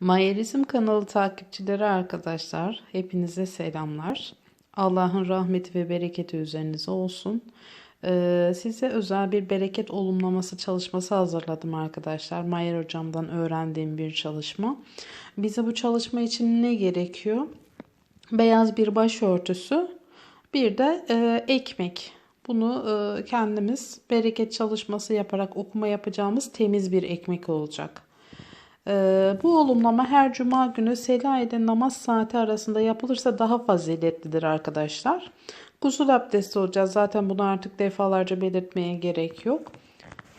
Mayerizm kanalı takipçileri arkadaşlar, hepinize selamlar. Allah'ın rahmeti ve bereketi üzerinize olsun. Ee, size özel bir bereket olumlaması çalışması hazırladım arkadaşlar. Mayer hocamdan öğrendiğim bir çalışma. Bize bu çalışma için ne gerekiyor? Beyaz bir başörtüsü, bir de e, ekmek. Bunu e, kendimiz bereket çalışması yaparak okuma yapacağımız temiz bir ekmek olacak. Ee, bu olumlama her cuma günü Sela ile namaz saati arasında yapılırsa daha faziletlidir arkadaşlar. Gusül abdesti olacağız. Zaten bunu artık defalarca belirtmeye gerek yok.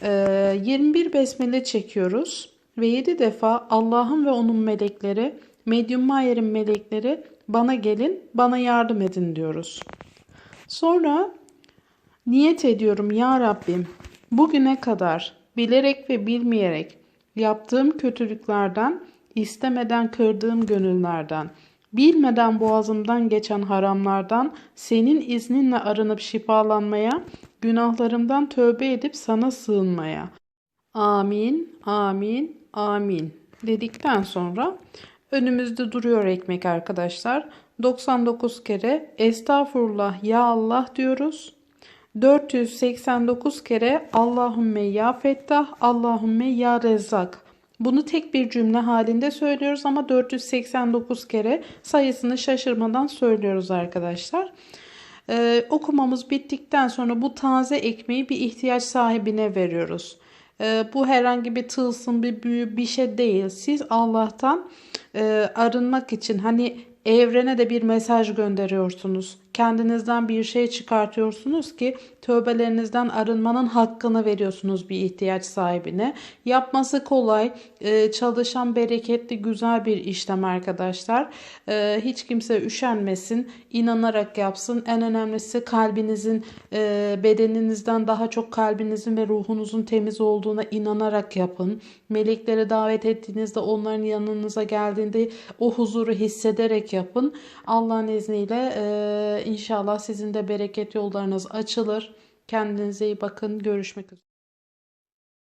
Ee, 21 besmele çekiyoruz. Ve 7 defa Allah'ın ve onun melekleri, Medyum Mayer'in melekleri bana gelin, bana yardım edin diyoruz. Sonra niyet ediyorum ya Rabbim bugüne kadar bilerek ve bilmeyerek Yaptığım kötülüklerden, istemeden kırdığım gönüllerden, bilmeden boğazımdan geçen haramlardan senin izninle arınıp şifalanmaya, günahlarımdan tövbe edip sana sığınmaya. Amin, amin, amin dedikten sonra önümüzde duruyor ekmek arkadaşlar. 99 kere estağfurullah ya Allah diyoruz. 489 kere Allahümme ya Fettah, Allahümme ya Rezzak. Bunu tek bir cümle halinde söylüyoruz ama 489 kere sayısını şaşırmadan söylüyoruz arkadaşlar. Ee, okumamız bittikten sonra bu taze ekmeği bir ihtiyaç sahibine veriyoruz. Ee, bu herhangi bir tılsım, bir büyü, bir şey değil. Siz Allah'tan e, arınmak için hani evrene de bir mesaj gönderiyorsunuz. Kendinizden bir şey çıkartıyorsunuz ki tövbelerinizden arınmanın hakkını veriyorsunuz bir ihtiyaç sahibine. Yapması kolay, e, çalışan bereketli güzel bir işlem arkadaşlar. E, hiç kimse üşenmesin, inanarak yapsın. En önemlisi kalbinizin, e, bedeninizden daha çok kalbinizin ve ruhunuzun temiz olduğuna inanarak yapın. Melekleri davet ettiğinizde onların yanınıza geldiğinde o huzuru hissederek yapın. Allah'ın izniyle inşallah sizin de bereket yollarınız açılır. Kendinize iyi bakın. Görüşmek üzere.